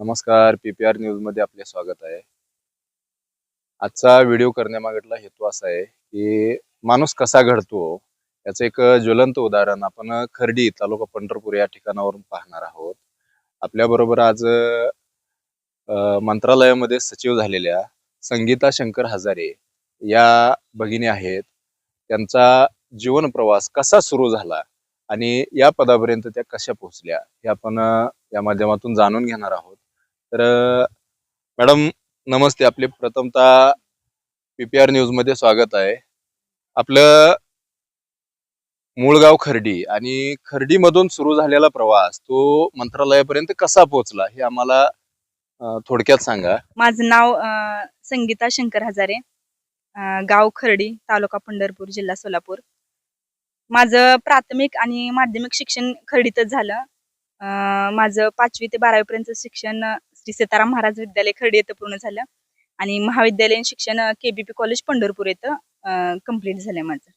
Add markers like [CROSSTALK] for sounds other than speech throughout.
नमस्कार P P R न्यूजमध्ये आपले स्वागत आहे. आजचा व्हिडिओ करण्यामागला हेतू असा आहे की माणूस कसा घडतो याचं एक ज्वलंत उदाहरण आपण खर्डी तालुका पंढरपूर या ठिकाणावरून पाहणार आहोत. आपल्याबरोबर आज मंत्रालयामध्ये सचिव झालेल्या संगीता शंकर हजारे या भगिनी आहेत. त्यांचा जीवन प्रवास कसा सुरू झाला आणि या पदापर्यंत त्या कशा पोहोचल्या हे आपण या माध्यमातून जाणून घेणार आहोत. तर मॅडम नमस्ते. आपले प्रथमतः पीपीआर न्यूजमध्ये स्वागत आहे. आपलं मूळ गाव खर्डी आणि खर्डीमधून सुरू झालेला प्रवास तो मंत्रालयापर्यंत कसा पोहोचला हे आम्हाला थोडक्यात सांगा. माझं नाव संगीता शंकर हजारे. गाव खर्डी तालुका पंढरपूर जिल्हा सोलापूर. माझं प्राथमिक आणि माध्यमिक शिक्षण खर्डीतच झालं. माझं पाचवी ते बारावी पर्यंत शिक्षण श्री सीताराम महाराज विद्यालय खर्डी येथे पूर्ण झालं. आणि महाविद्यालयीन शिक्षण केबीपी कॉलेज पंढरपूर येथं कंप्लीट झालंय माझं.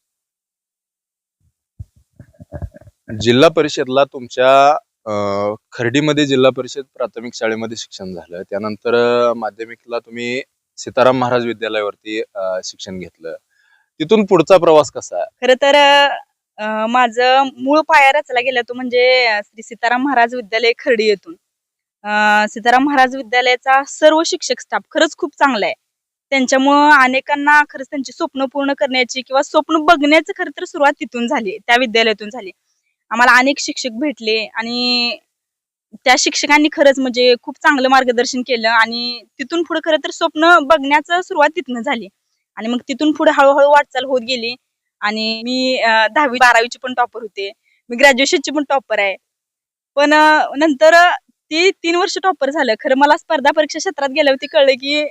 जिल्हा परिषदला तुमच्या खर्डीमध्ये जिल्हा परिषद प्राथमिक शाळेमध्ये शिक्षण झालं. त्यानंतर माध्यमिकला तुम्ही सीताराम महाराज विद्यालयावरती शिक्षण घेतलं. तिथून पुढचा प्रवास कसा? खरं तर माझं मूळ पाया रचला गेला तो म्हणजे श्री सीताराम महाराज विद्यालय खर्डी येथून. सीताराम महाराज विद्यालयाचा सर्व शिक्षक स्टाफ खरंच खूप चांगला आहे. त्यांच्यामुळं अनेकांना खरंच त्यांची स्वप्न पूर्ण करण्याची किंवा स्वप्न बघण्याचं खरं तर सुरुवात तिथून झाली त्या विद्यालयातून झाली. आम्हाला अनेक शिक्षक भेटले आणि त्या शिक्षकांनी खरंच म्हणजे खूप चांगलं मार्गदर्शन केलं आणि तिथून पुढे खरं तर स्वप्न बघण्याचं सुरुवात तिथनं झाली. आणि मग तिथून पुढे हळूहळू वाटचाल होत गेली आणि मी दहावी बारावीची पण टॉपर होते. मी ग्रॅज्युएशनची पण टॉपर आहे. पण नंतर ती तीन वर्ष टॉपर झालं. खरं मला स्पर्धा परीक्षा क्षेत्रात गेल्यावरती कळलं की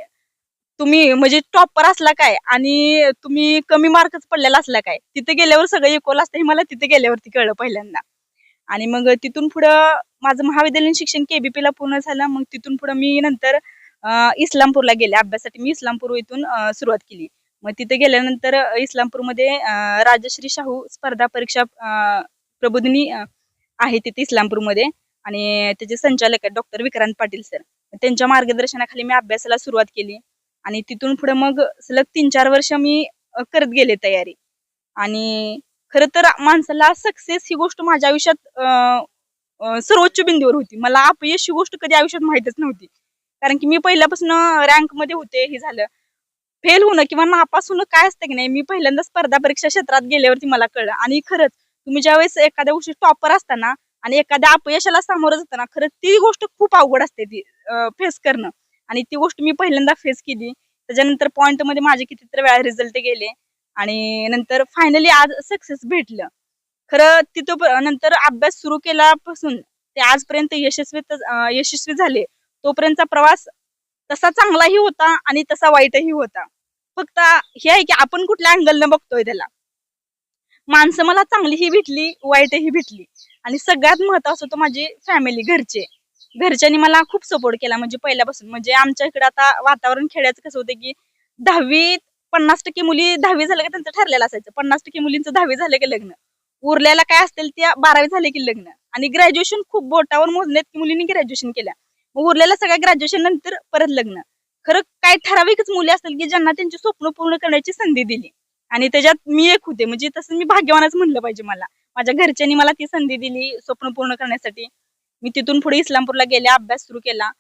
तुम्ही म्हणजे टॉपर असला काय आणि तुम्ही कमी मार्कच पडलेला असला काय तिथे गेल्यावर सगळं इक्वल असतं हे मला तिथे गेल्यावरती कळलं पहिल्यांदा. आणि मग तिथून पुढं माझं महाविद्यालयीन शिक्षण केबीपी ला पूर्ण झालं. मग तिथून पुढं मी नंतर इस्लामपूरला गेले. अभ्यासासाठी मी इस्लामपूर इथून सुरुवात केली. मग तिथे गेल्यानंतर इस्लामपूरमध्ये राजश्री शाहू स्पर्धा परीक्षा प्रबोधिनी आहे तिथे इस्लामपूरमध्ये. आणि त्याचे संचालक आहेत डॉक्टर विक्रांत पाटील सर. त्यांच्या मार्गदर्शनाखाली मी अभ्यासाला सुरुवात केली आणि तिथून पुढे मग सलग तीन चार वर्ष मी करत गेले तयारी. आणि खरं तर माणसाला सक्सेस ही गोष्ट माझ्या आयुष्यात सर्वोच्च बिंदूवर होती. मला अपयश ही गोष्ट कधी आयुष्यात माहितच नव्हती. कारण की मी पहिल्यापासून रँकमध्ये होते हे झालं. फेल होणं किंवा नापास होणं काय असतं की नाही मी पहिल्यांदा स्पर्धा परीक्षा क्षेत्रात गेल्यावरती मला कळलं. आणि खरंच तुम्ही ज्यावेळेस एखाद्या गोष्टी टॉपर असताना आणि एखाद्या अपयशाला सामोरं जाताना खरं ती गोष्ट खूप अवघड असते ती फेस करणं. आणि ती गोष्ट मी पहिल्यांदा फेस केली. त्याच्यानंतर पॉईंटमध्ये माझे कितीतरी वेळा रिझल्ट गेले. आणि नंतर फायनली आज सक्सेस भेटलं. खरं तिथं नंतर अभ्यास सुरू केल्यापासून ते आजपर्यंत यशस्वी यशस्वी झाले. तोपर्यंतचा प्रवास तसा चांगलाही होता आणि तसा वाईटही होता. फक्त हे आहे की आपण कुठल्या अँगलनं बघतोय त्याला. माणसं मला चांगलीही भेटली वाईटही भेटली. आणि सगळ्यात महत्वाचं होतं माझी फॅमिली घरचे. घरच्यांनी मला खूप सपोर्ट केला म्हणजे पहिल्यापासून. म्हणजे आमच्या इकडे आता वातावरण खेळायचं कसं होतं की दहावी पन्नास टक्के मुली दहावी झालं की त्यांचं ठरलेलं असायचं. पन्नास टक्के मुलींचं दहावी झालं की लग्न. उरल्याला काय असतील त्या बारावी झाले की लग्न. आणि ग्रॅज्युएशन खूप बोटावर मोजण्यात की मुलींनी ग्रॅज्युएशन केल्या. मग उरलेल्या सगळ्या ग्रॅज्युएशन नंतर परत लग्न. खरं काय ठराविकच मुली असतील की ज्यांना त्यांची स्वप्न पूर्ण करण्याची संधी दिली. आणि त्याच्यात मी एक होते. म्हणजे तसं मी भाग्यवानच म्हणलं पाहिजे मला. माझ्या घरच्यांनी मला ती संधी दिली स्वप्न पूर्ण करण्यासाठी. मी तिथून पुढे इस्लामपूरला गेले अभ्यास सुरू केला.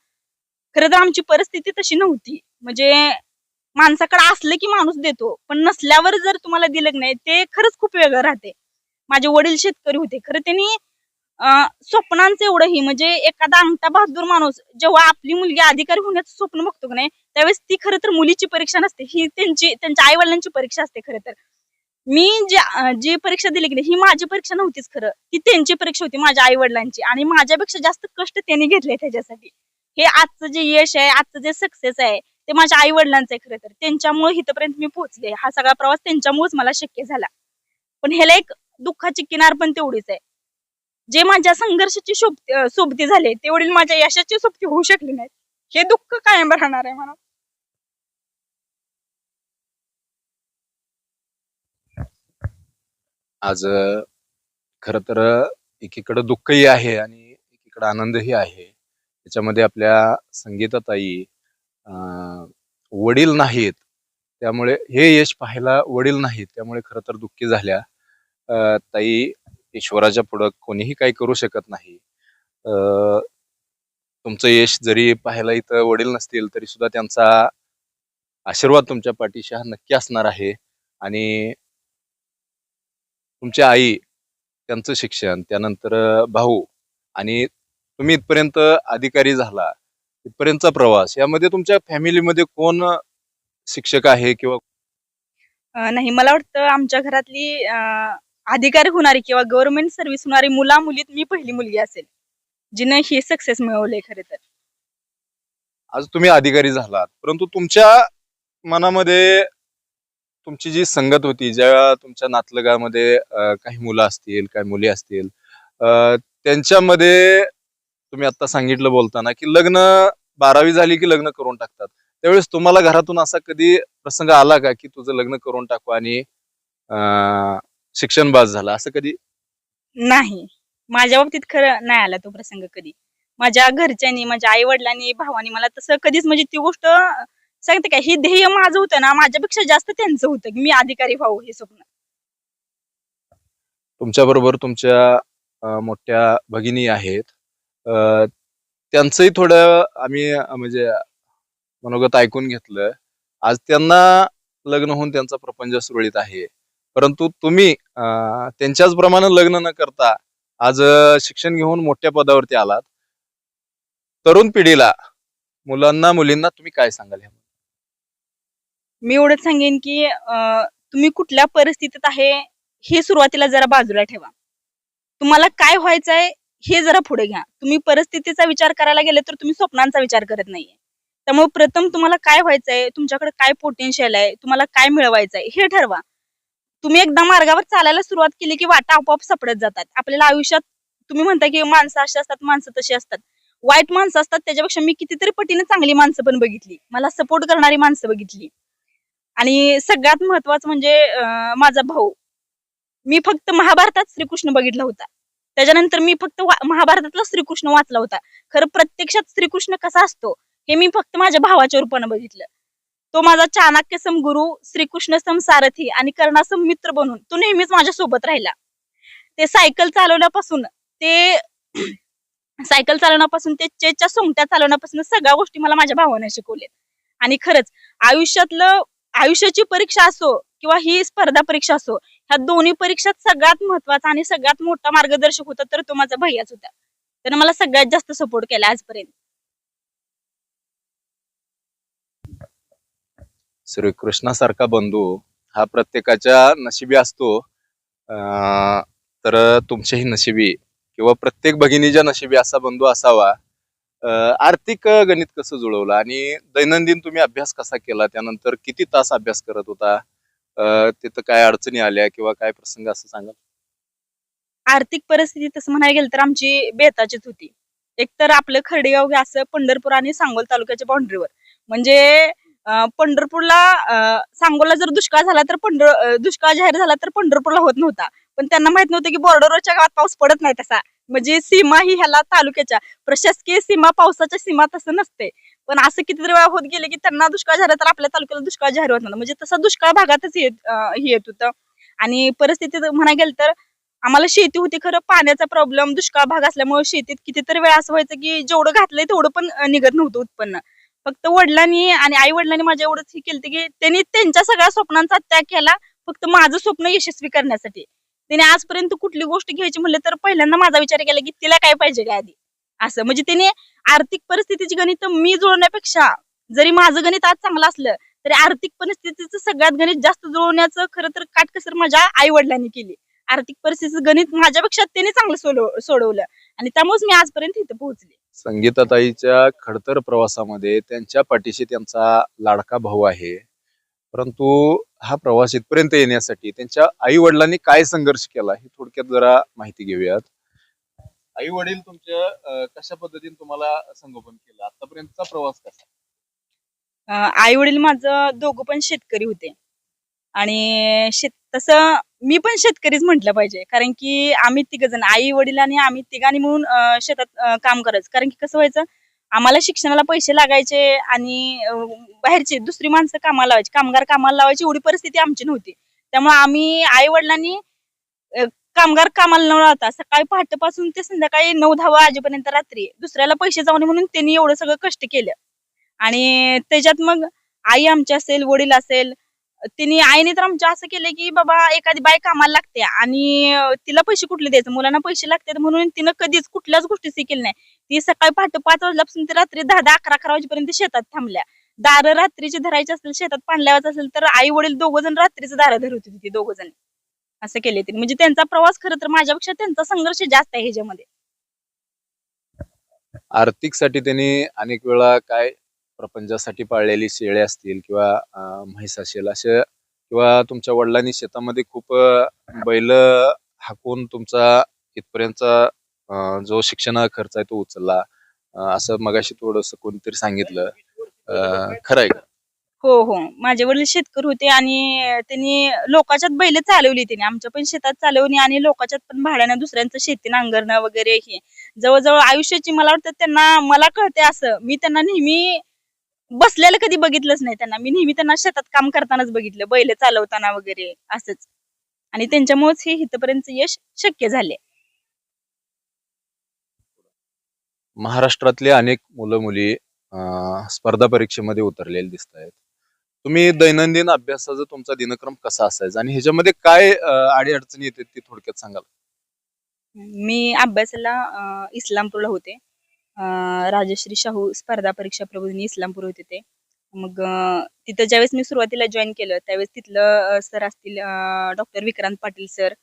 खरं तर आमची परिस्थिती तशी नव्हती. म्हणजे माणसाकडे असलं की माणूस देतो पण नसल्यावर जर तुम्हाला दिलं की नाही ते खरंच खूप वेगळं राहते. माझे वडील शेतकरी होते. खरं त्यांनी अं, स्वप्नांचं एवढंही म्हणजे एखादा अंगठा बहादूर माणूस जेव्हा आपली मुलगी अधिकारी होण्याचं स्वप्न बघतो की नाही त्यावेळेस ती खरं तर मुलीची परीक्षा नसते. ही त्यांची त्यांच्या आई वडिलांची परीक्षा असते खरं तर. मी जी जी परीक्षा दिली की ही माझी परीक्षा नव्हतीच खरं. ती त्यांची परीक्षा होती माझ्या आई वडिलांची आणि माझ्यापेक्षा जास्त कष्ट त्यांनी घेतले त्याच्यासाठी. हे आजचं जे यश आहे आजचं जे सक्सेस आहे ते माझ्या आई वडिलांचं आहे खरं तर. त्यांच्यामुळे इथपर्यंत मी पोहोचले. हा सगळा प्रवास त्यांच्यामुळेच मला शक्य झाला. पण ह्याला एक दुःखाची किनार पण तेवढीच आहे. जे माझ्या संघर्षाची सोबती झाले तेवढी माझ्या यशाची सोबती होऊ शकली नाही हे दुःख कायम राहणार आहे मला. आज खर तर एकीकडे दुःखही आहे आणि एकीकडे आनंदही आहे. त्याच्यामध्ये आपल्या संगीताताई वडील नाहीत. त्यामुळे हे यश पाहायला वडील नाहीत. त्यामुळे खरं तर दुःखी झाल्या. ताई ईश्वराच्या पुढं कोणीही काही करू शकत नाही. तुमचं यश जरी पाहायला इथं वडील नसतील तरी सुद्धा त्यांचा आशीर्वाद तुमच्या पाठीशी हा नक्की असणार आहे. आणि तुमची आई त्यांचं शिक्षण त्यानंतर भाऊ आणि तुम्ही इथपर्यंत अधिकारी झाला इथपर्यंतचा प्रवास यामध्ये तुमच्या फॅमिलीमध्ये कोण शिक्षक आहे किंवा नाही मला वाटतं आमच्या घरातली अधिकारी होणारी किंवा गव्हर्नमेंट सर्व्हिस होणारी मुला मुलीत मी पहिली मुलगी असेल जिनं हे सक्सेस मिळवलंय खरं तर. आज तुम्ही अधिकारी झालात परंतु तुमच्या मनामध्ये तुमची जी संगत होती ज्या तुमच्या नातलगामध्ये काही मुलं असतील काही मुली असतील त्यांच्यामध्ये तुम्ही आता सांगितलं बोलताना की लग्न बारावी झाली की लग्न करून टाकतात. त्यावेळेस तुम्हाला घरातून असा कधी प्रसंग आला का की तुझं लग्न करून टाकू आणि शिक्षण बाद झाला? असं कधी? नाही. माझ्या बाबतीत खरं नाही आला तो प्रसंग कधी. माझ्या घरच्यांनी माझ्या आई वडिलांनी भावानी मला तसं कधीच म्हणजे ती गोष्ट सांगते का हे ध्येय माझं होतं ना माझ्यापेक्षा जास्त त्यांचं होतं की मी अधिकारी व्हावं हे स्वप्न. तुमच्या बरोबर तुमच्या अं, मोठ्या भगिनी आहेत. अं, त्यांचंही थोडं आम्ही अं, म्हणजे मनोगत ऐकून घेतलं. आज त्यांना लग्न होऊन त्यांचा प्रपंच सुरळीत आहे. परंतु तुम्ही अं, त्यांच्याच प्रमाणे लग्न न करता आज अं, शिक्षण घेऊन मोठ्या पदावरती आलात. तरुण पिढीला मुलांना मुलींना तुम्ही काय सांगाल ह्यामध्ये? मी एवढंच सांगेन की अं, तुम्ही कुठल्या परिस्थितीत आहे हे सुरुवातीला जरा बाजूला ठेवा. तुम्हाला काय व्हायचंय हे जरा पुढे घ्या. तुम्ही परिस्थितीचा विचार करायला गेले तर तुम्ही स्वप्नांचा विचार करत नाहीये. त्यामुळे प्रथम तुम्हाला काय व्हायचंय तुमच्याकडे काय पोटेन्शियल आहे तुम्हाला काय मिळवायचंय हे ठरवा. तुम्ही एकदा मार्गावर चालायला सुरुवात केली की वाटा आपोआप सापडत जातात. आपल्याला आयुष्यात तुम्ही म्हणता की माणसं अशी असतात माणसं तशी असतात. वाईट माणसं असतात त्याच्यापेक्षा मी कितीतरी पटीने चांगली माणसं पण बघितली. मला सपोर्ट करणारी माणसं बघितली. आणि सगळ्यात महत्वाचं म्हणजे माझा भाऊ. मी फक्त महाभारतात श्रीकृष्ण बघितला होता. त्याच्यानंतर मी फक्त महाभारतातला श्रीकृष्ण वाचला होता. खरं प्रत्यक्षात श्रीकृष्ण कसा असतो हे मी फक्त माझ्या भावाच्या रूपानं बघितलं. तो माझा चाणक्य सम गुरु श्रीकृष्ण सम सारथी आणि कर्णासम मित्र बनून तो नेहमीच माझ्या सोबत राहिला. ते सायकल चालवण्यापासून ते [CLEARS THROAT] सायकल चालवण्यापासून ते चेच्या सोंगट्या चालवण्यापासून सगळ्या गोष्टी मला माझ्या भावाने शिकवल्या आणि खरंच आयुष्यातलं आयुष्याची परीक्षा असो किंवा ही स्पर्धा परीक्षा असो ह्या दोन्ही परीक्षात सगळ्यात महत्त्वाचा आणि सगळ्यात मोठा मार्गदर्शक होता तर तो माझा भैयाच होता. त्यानं मला सगळ्यात जास्त सपोर्ट केला आजपर्यंत. श्रीकृष्णासारखा बंधू हा प्रत्येकाच्या नशिबी असतो. तर तुमच्याही नशिबी किंवा प्रत्येक भगिनीच्या नशिबी असा बंधू असावा. आर्थिक गणित कसं जुळवलं आणि दैनंदिन तुम्ही अभ्यास कसा केला? त्यानंतर किती तास अभ्यास करत होता? तिथं काय अडचणी आल्या किंवा काय प्रसंग असं सांगा आर्थिक परिस्थिती तसं म्हणायला गेलं तर आमची बेताचीच होती. एक तर आपलं खर्डेगाव हे असं पंढरपूर आणि सांगोल तालुक्याच्या बाउंड्रीवर म्हणजे पंढरपूरला अं, सांगोला जर दुष्काळ झाला तर पंढर दुष्काळ जाहीर झाला तर पंढरपूरला होत नव्हता. पण त्यांना माहीत नव्हतं की बॉर्डरवरच्या गावात पाऊस पडत नाही तसा. म्हणजे सीमा ही ह्याला तालुक्याच्या प्रशासकीय सीमा पावसाच्या सीमा तसं नसते. पण असं कितीतरी वेळा होत गेले की त्यांना दुष्काळ झाला तर आपल्या तालुक्याला दुष्काळ जाहीर होत नव्हता. म्हणजे तसा दुष्काळ भागातच येत हे येत होतं. आणि परिस्थितीत म्हणायला गेलं तर आम्हाला शेती होती खरं पाण्याचा प्रॉब्लेम दुष्काळ भाग असल्यामुळे शेतीत कितीतरी वेळा असं व्हायचं की जेवढं घातलंय तेवढं पण निघत नव्हतं उत्पन्न. फक्त वडिलांनी आणि आई वडिलांनी माझ्या एवढंच हे केलं की त्यांनी त्यांच्या सगळ्या स्वप्नांचा त्याग केला फक्त माझं स्वप्न यशस्वी करण्यासाठी. त्याने आजपर्यंत कुठली गोष्ट घ्यायची म्हणलं तर पहिल्यांदा माझा विचार केला की तिला काय पाहिजे काय आधी? असं म्हणजे त्याने आर्थिक परिस्थितीची गणित मी जुळवण्यापेक्षा जरी माझं गणित आज चांगलं असलं तरी आर्थिक परिस्थितीचं सगळ्यात गणित जास्त जुळवण्याचं खरं तर काटकसर माझ्या आई वडिलांनी केली. आर्थिक परिस्थितीचं गणित माझ्यापेक्षा त्याने चांगलं सोडव सोडवलं. आणि त्यामुळेच मी आजपर्यंत इथं पोहोचले. संगीताताईच्या खडतर प्रवासामध्ये त्यांच्या पाठीशी त्यांचा लाडका भाऊ आहे. परंतु हा प्रवास इथपर्यंत येण्यासाठी त्यांच्या आई वडिलांनी काय संघर्ष केला हे थोडक्यात जरा माहिती घेऊयात. आई वडील तुमच्या कशा पद्धतीने तुम्हाला संगोपन केलं? आतापर्यंतचा प्रवास कसा? आई वडील माझं दोघं पण शेतकरी होते. आणि शेत तसं मी पण शेतकरीच म्हटलं पाहिजे. कारण की आम्ही तिघ जण आई वडील आणि आम्ही तिघांनी मिळून शेतात काम करायचं. कारण की कसं व्हायचं आम्हाला शिक्षणाला पैसे लागायचे आणि बाहेरचे दुसरी माणसं कामाला लावायची कामगार कामाला लावायची एवढी परिस्थिती आमची नव्हती. त्यामुळे आम्ही आई वडिलांनी कामगार कामाला न लावता सकाळी पहाटेपासून ते संध्याकाळी नऊ दहा वाजेपर्यंत रात्री दुसऱ्याला पैसे जाऊ नये म्हणून त्यांनी एवढं सगळं कष्ट केलं. आणि त्याच्यात मग आई आमची असेल वडील असेल तिने आईने तर आमच्या असं केलं की बाबा एखादी बाई कामाला लागते आणि तिला पैसे कुठले द्यायचे? मुलांना पैसे लागतात म्हणून तिनं कधीच कुठल्याच गोष्टी केली नाही. ती सकाळी पहाटे पाच वाजल्यापासून ते रात्री दहा दहा अकरा अकरा वाजेपर्यंत शेतात थांबल्या. दारं रात्रीचे धरायचे असेल शेतात पाणी असेल तर आई वडील दोघं जण रात्रीचं दारं धरत होती ती दोघं जण असं केले ते म्हणजे त्यांचा प्रवास खरं तर माझ्यापेक्षा त्यांचा संघर्ष जास्त आहे ह्याच्यामध्ये. आर्थिकसाठी त्यांनी अनेक वेळा काय प्रपंचासाठी पाळलेली शेळे असतील किंवा म्हैस असेल असे किंवा तुमच्या वडिलांनी शेतामध्ये खूप बैल हाकून तुमचा इथपर्यंतचा जो शिक्षण खर्च आहे तो उचलला. असं मगाशी थोडस कोणीतरी सांगितलं. अं, खरं आहे का? हो हो. माझे वडील शेतकरी होते आणि त्यांनी लोकांच्यात बैल चालवली त्यांनी. आमच्या पण शेतात चालवली आणि लोकांच्यात पण भाड्यानं दुसऱ्यांचं शेती नांगरणं वगैरे हे. जवळजवळ आयुष्याची मला वाटतं त्यांना मला कळते असं. मी त्यांना नेहमी बसलेलं कधी बघितलंच नाही त्यांना. मी नेहमी त्यांना शेतात काम करतानाच बघितलं. बैल चालवताना वगैरे असंच. आणि त्यांच्यामुळेच हे इथपर्यंत यश शक्य झाले महाराष्ट्रातले अनेक मुलं मुली स्पर्धा परीक्षेमध्ये उतरलेले दिसत आहेत तुम्ही दैनंदिन अभ्यासाचा तुमचा दिनक्रम कसा असायचा आणि ह्याच्यामध्ये काय आडी अडचणी येते ती थोडक्यात सांगाल? मी अभ्यासाला इस्लामपूरला होते. राजश्री शाहू स्पर्धा परीक्षा प्रबोधिनी इस्लामपूर होते ते. मग तिथं ज्यावेळेस मी सुरुवातीला जॉईन केलं त्यावेळेस तिथलं सर असतील डॉक्टर विक्रांत पाटील सर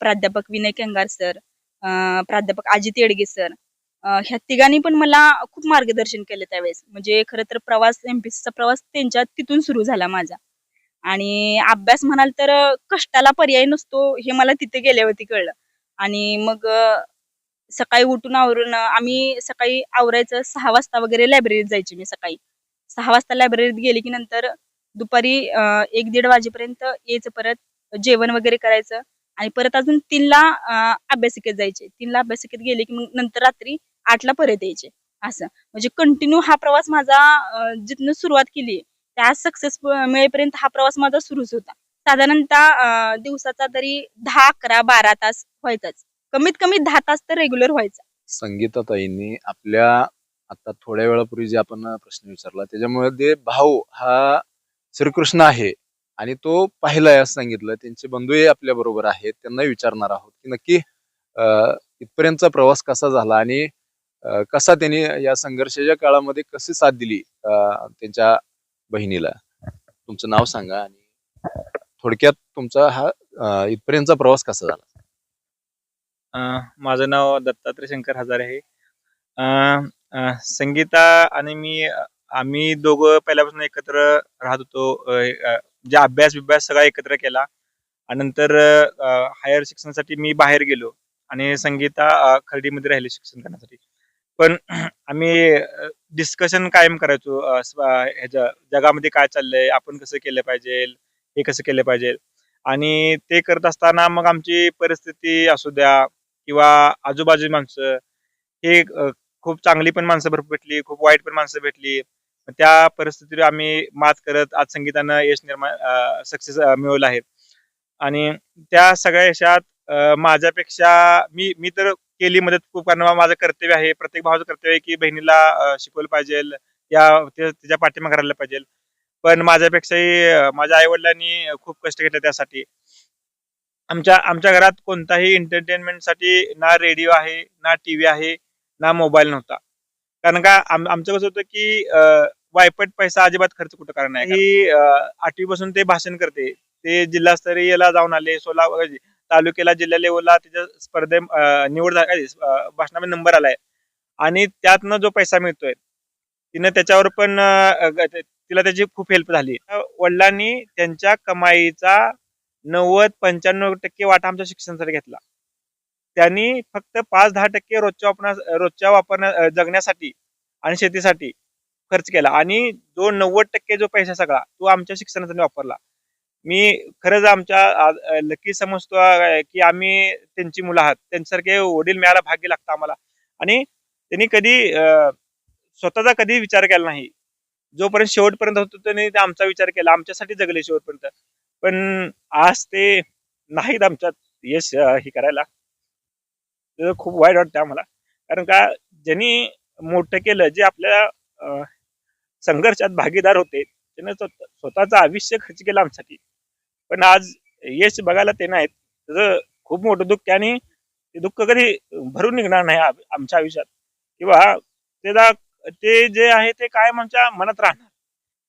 प्राध्यापक विनय केंगार सर प्राध्यापक अजित येडगे सर ह्या तिघांनी पण मला खूप मार्गदर्शन केलं त्यावेळेस. म्हणजे खरं तर प्रवास एमपीसीचा प्रवास त्यांच्या तिथून सुरू झाला माझा. आणि अभ्यास म्हणाल तर कष्टाला पर्याय नसतो हे मला तिथे गेल्यावरती कळलं. आणि मग सकाळी उठून आवरून आम्ही सकाळी आवरायचं सहा वाजता वगैरे लायब्ररीत जायची मी सकाळी. सहा वाजता लायब्ररीत गेली की नंतर दुपारी एक दीड वाजेपर्यंत यायचं परत जेवण वगैरे करायचं आणि परत अजून तीनला अभ्यासिकेत जायचे. तीनला अभ्यासिकेत गेले की मग नंतर रात्री आठला परत यायचे. असं. म्हणजे कंटिन्यू हा प्रवास माझा जिथनं सुरुवात केली त्या सक्सेस मिळेपर्यंत हा प्रवास माझा सुरूच होता. साधारणतः दिवसाचा तरी दहा अकरा बारा तास व्हायचाच. कमीत कमी दहा तास तर रेग्युलर व्हायचा. संगीताताईंनी आपल्या आता थोड्या वेळापूर्वी जे आपण प्रश्न विचारला त्याच्यामध्ये भाऊ हा श्रीकृष्ण आहे आणि तो पाहिलाय असं सांगितलं त्यांचे बंधूही आपल्या बरोबर आहेत त्यांना विचारणार आहोत की नक्की अं, इथपर्यंतचा प्रवास कसा झाला आणि कसा त्यांनी या संघर्षाच्या काळामध्ये कशी साथ दिली त्यांच्या बहिणीला? तुमचं नाव सांगा आणि थोडक्यात तुमचा हा इथपर्यंतचा प्रवास कसा झाला? अं, माझं नाव दत्तात्रय शंकर हजारे आहे. अं, संगीता आणि मी आम्ही दोघं पहिल्यापासून एकत्र राहत होतो. अं, जे अभ्यास बिभ्यास सगळा एकत्र केला आणि नंतर हायर शिक्षणासाठी मी बाहेर गेलो आणि संगीता खर्डीमध्ये राहिले शिक्षण करण्यासाठी. पण [CLEARS THROAT] आम्ही डिस्कशन कायम करायचो. ह्याच्या जगामध्ये काय चाललंय आपण कसं केलं पाहिजे हे कसं केलं पाहिजे. आणि ते करत असताना मग आमची परिस्थिती असू द्या किंवा आजूबाजू माणसं हे खूप चांगली पण माणसं भरपूर भेटली खूप वाईट पण माणसं भेटली. त्या परिस्थितीवर आम्ही मात करत आज संगीतानं यश निर्माण सक्सेस मिळवलं आहे. आणि त्या सगळ्या यशात माझ्यापेक्षा मी मी तर केली मदत खूप कारण माझं कर्तव्य आहे. प्रत्येक भावाचं कर्तव्य आहे की बहिणीला शिकवलं पाहिजे. या तिच्या पाठीमागे राहिलं पाहिजे. पण माझ्यापेक्षाही माझ्या आई वडिलांनी खूप कष्ट घेतले त्यासाठी. आमच्या आमच्या घरात कोणताही एंटरटेनमेंटसाठी ना रेडिओ आहे ना टीव्ही आहे ना मोबाईल नव्हता. कारण का आम- आमचं कसं होतं की वायपट पैसा अजिबात खर्च कुठं करणार नाही. ही आठवी पासून ते भाषण करते. ते जिल्हास्तरीयला जाऊन आले सोला तालुक्याला जिल्हा लेवलला त्याच्या स्पर्धे निवड भाषणामध्ये नंबर आलाय. आणि त्यातनं जो पैसा मिळतोय तिनं त्याच्यावर पण तिला त्याची खूप हेल्प झाली. वडिलांनी त्यांच्या कमाईचा नव्वद पंच्याण्णव टक्के वाटा आमच्या शिक्षणासाठी घेतला. त्यांनी फक्त पाच दहा टक्के रोजच्या वापरण्या रोजच्या वापरण्या जगण्यासाठी आणि शेतीसाठी खर्च केला. आणि जो नव्वद टक्के जो पैसा सगळा तो आमच्या शिक्षणासाठी वापरला. मी खरंच आमच्या लकी समजतो की आम्ही त्यांची मुलं आहात. त्यांच्यासारखे वडील मिळायला भाग्य लागतं आम्हाला. आणि त्यांनी कधी स्वतःचा कधी विचार केला नाही. जोपर्यंत शेवटपर्यंत होतो त्यांनी ते आमचा विचार केला. आमच्यासाठी जगले शेवटपर्यंत. पण आज ते नाहीत आमच्यात यश हे करायला. खूप वाईट वाटतं आम्हाला. कारण का ज्यांनी मोठं केलं जे आपल्या अं, संघर्षात भागीदार होते त्याने स्वतःचं आयुष्य खर्च केलं आमच्यासाठी. पण आज यश बघायला ते नाहीत. त्याचं खूप मोठं दुःख आहे आणि ते दुःख कधी भरून निघणार नाही आमच्या आयुष्यात. किंवा त्याला ते जे आहे ते कायम आमच्या मनात राहणार.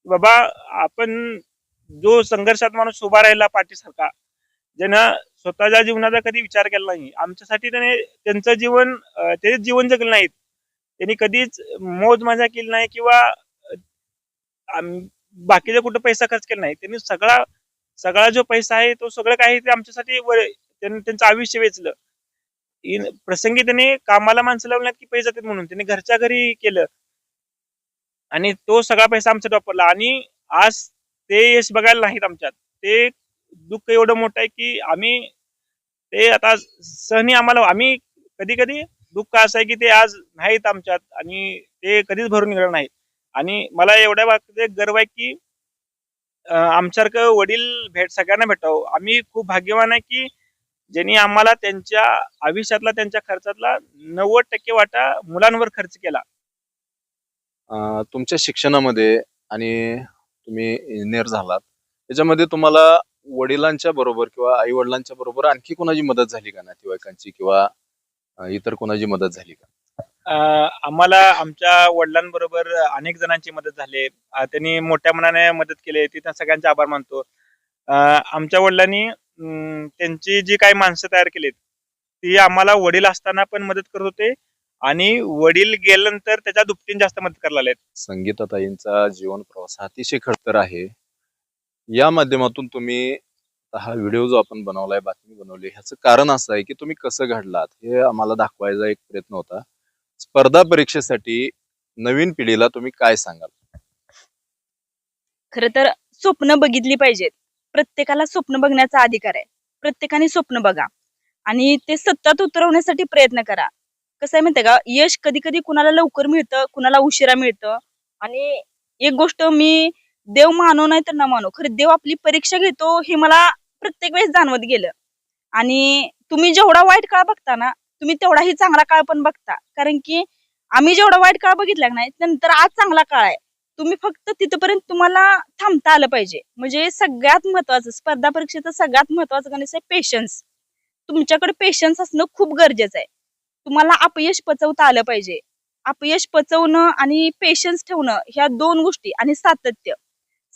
बाबा आपण जो संघर्षात माणूस उभा राहिला पाठीसारखा ज्यानं स्वतःच्या जीवनाचा कधी विचार केला नाही आमच्यासाठी त्याने त्यांचं जीवन अं, ते जीवन जगलं नाहीत. त्यांनी कधीच मोज मजा केली नाही किंवा बाकीचा कुठं पैसा खर्च केला नाही. त्यांनी सगळा सगळा जो पैसा आहे तो सगळं काही ते आमच्यासाठी त्यांनी त्यांचं आयुष्य वेचलं. इन- प्रसंगी त्यांनी कामाला माणसं लावली नाहीत की पैसे जातात म्हणून. त्यांनी घरच्या घरी केलं. आणि तो सगळा पैसा आमच्यात वापरला आणि आज ते यश बघायला नाहीत आमच्यात. ते दुःख एवढं मोठं आहे की आम्ही ते आता सहनी आम्हाला आम्ही कधी कधी दुःख असं आहे की ते आज नाहीत आमच्यात. आणि ते कधीच भरून निघणार नाहीत. आणि मला एवढ्या बाबतीत गर्व आहे की आमच्यासारखं वडील भेट सगळ्यांना भेटावं. आम्ही खूप भाग्यवान आहे की ज्यांनी आम्हाला त्यांच्या आयुष्यातला त्यांच्या खर्चातला नव्वद टक्के वाटा मुलांवर खर्च केला. अं, तुमच्या शिक्षणामध्ये आणि तुम्ही इंजिनियर झालात. त्याच्यामध्ये तुम्हाला वडिलांच्या बरोबर किंवा आई वडिलांच्या बरोबर आणखी कोणाची मदत झाली का? नातेवाईकांची किंवा अं, इतर कोणाची मदत झाली का? आम्हाला आमच्या वडिलांबरोबर अनेक जणांची मदत झाली. त्यांनी मोठ्या मनाने मदत केली. ती सगळ्यांचे आभार मानतो. आमच्या वडिलांनी त्यांची जी काही माणसं तयार केलीत ती आम्हाला वडील असताना पण मदत करत होते आणि वडील गेल्यानंतर त्याच्या दुपटीने जास्त मदत करायला लागलेत. संगीताताईंचा जीवन प्रवास अतिशय खडतर आहे. या माध्यमातून तुम्ही हा व्हिडिओ जो आपण बनवलाय बातमी बनवली ह्याचं कारण असं आहे की तुम्ही कसं घडलात हे आम्हाला दाखवायचा एक प्रयत्न होता. स्पर्धा परीक्षेसाठी नवीन पिढीला तुम्ही काय सांगाल? खर तर स्वप्न बघितली पाहिजेत. प्रत्येकाला स्वप्न बघण्याचा अधिकार आहे. प्रत्येकाने स्वप्न बघा. आणि ते सत्तात उतरवण्यासाठी प्रयत्न करा. कसं आहे माहितीये का? यश कधी कधी कुणाला लवकर मिळतं कुणाला उशिरा मिळतं. आणि एक गोष्ट मी देव मानो नाही तर न मानो खरं देव आपली परीक्षा घेतो हे मला प्रत्येक वेळेस जाणवत गेलं. आणि तुम्ही जेवढा वाईट काळ बघता ना तुम्ही तेवढाही चांगला काळ पण बघता. कारण की आम्ही जेवढा वाईट काळ बघितला नाही नंतर आज चांगला काळ आहे. तुम्ही फक्त तिथपर्यंत तुम्हाला थांबता आलं पाहिजे. म्हणजे सगळ्यात महत्वाचं स्पर्धा परीक्षेचं सगळ्यात महत्वाचं गणित आहे पेशन्स तुमच्याकडे पेशन्स असणं खूप गरजेचं आहे. तुम्हाला अपयश पचवता आलं पाहिजे. अपयश पचवणं आणि पेशन्स ठेवणं ह्या दोन गोष्टी आणि सातत्य.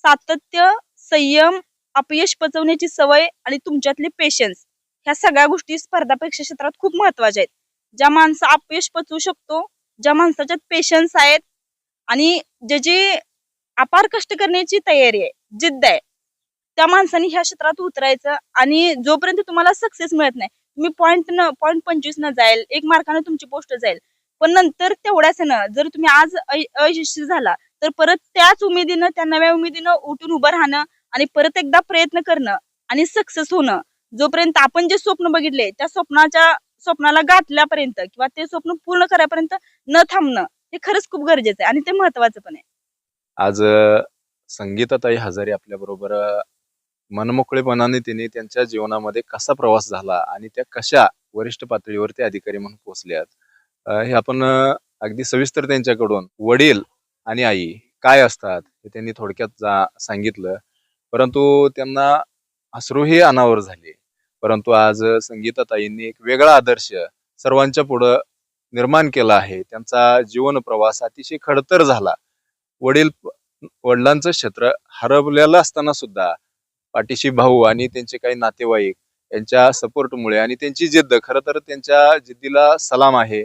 सातत्य संयम अपयश पचवण्याची सवय आणि तुमच्यातले पेशन्स ह्या सगळ्या गोष्टी स्पर्धा परीक्षा क्षेत्रात खूप महत्त्वाच्या आहेत. ज्या माणसं अपयश पचवू शकतो ज्या माणसाच्यात पेशन्स आहेत आणि ज्याची अपार कष्ट करण्याची तयारी आहे जिद्द आहे त्या माणसाने ह्या क्षेत्रात उतरायचं आणि जोपर्यंत तुम्हाला सक्सेस मिळत नाही तुम्ही पॉईंट न पॉईंट पंचवीस न जाईल एक मार्काने तुमची पोस्ट जाईल. पण नंतर तेवढ्याच ना जर तुम्ही आज अयशस्वी झाला तर परत त्याच उमेदीनं त्या नव्या उमेदीनं उठून उभं राहणं आणि परत एकदा प्रयत्न करणं आणि सक्सेस होणं जोपर्यंत आपण जे स्वप्न बघितले त्या स्वप्नाच्या स्वप्नाला गाठल्यापर्यंत किंवा ते स्वप्न पूर्ण करायपर्यंत न थांबणं हे खरंच खूप गरजेचं आहे आणि ते महत्वाचं पण आहे. आज संगीताताई हजारी आपल्या बरोबर मनमोकळेपणाने तिने त्यांच्या जीवनामध्ये कसा प्रवास झाला आणि त्या कशा वरिष्ठ पातळीवर ते अधिकारी म्हणून पोहोचल्यात हे आपण अगदी सविस्तर त्यांच्याकडून वडील आणि आई काय असतात हे त्यांनी थोडक्यात जा सांगितलं. परंतु त्यांना अश्रूही अनावर झाले. परंतु आज संगीताताईंनी एक वेगळा आदर्श सर्वांच्या पुढं निर्माण केला आहे. त्यांचा जीवन प्रवास अतिशय खडतर झाला. वडील वडिलांचं क्षेत्र हरवलेलं असताना सुद्धा पाठीशी भाऊ आणि त्यांचे काही नातेवाईक यांच्या सपोर्टमुळे आणि त्यांची जिद्द खरं तर त्यांच्या जिद्दीला सलाम आहे.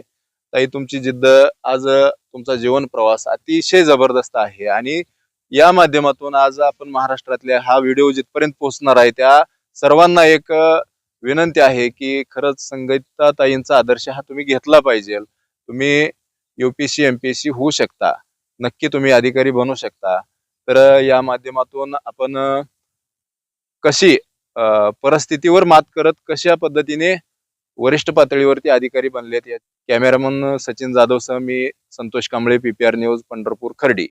ताई तुमची जिद्द आज तुमचा जीवन प्रवास अतिशय जबरदस्त आहे आणि या माध्यमातून आज आपण महाराष्ट्रातल्या हा व्हिडिओ जिथपर्यंत पोहोचणार आहे त्या सर्वांना एक विनंती आहे की खरंच संगीताताईंचा आदर्श हा तुम्ही घेतला पाहिजे. तुम्ही युपीएससी एमपीएससी होऊ शकता. नक्की तुम्ही अधिकारी बनू शकता. तर या माध्यमातून आपण कशी परिस्थितीवर मात करत कशा पद्धतीने वरिष्ठ पातळीवरती अधिकारी बनलेत या कॅमेरामन सचिन जाधव सह मी संतोष कांबळे पीपीआर न्यूज पंढरपूर खर्डी.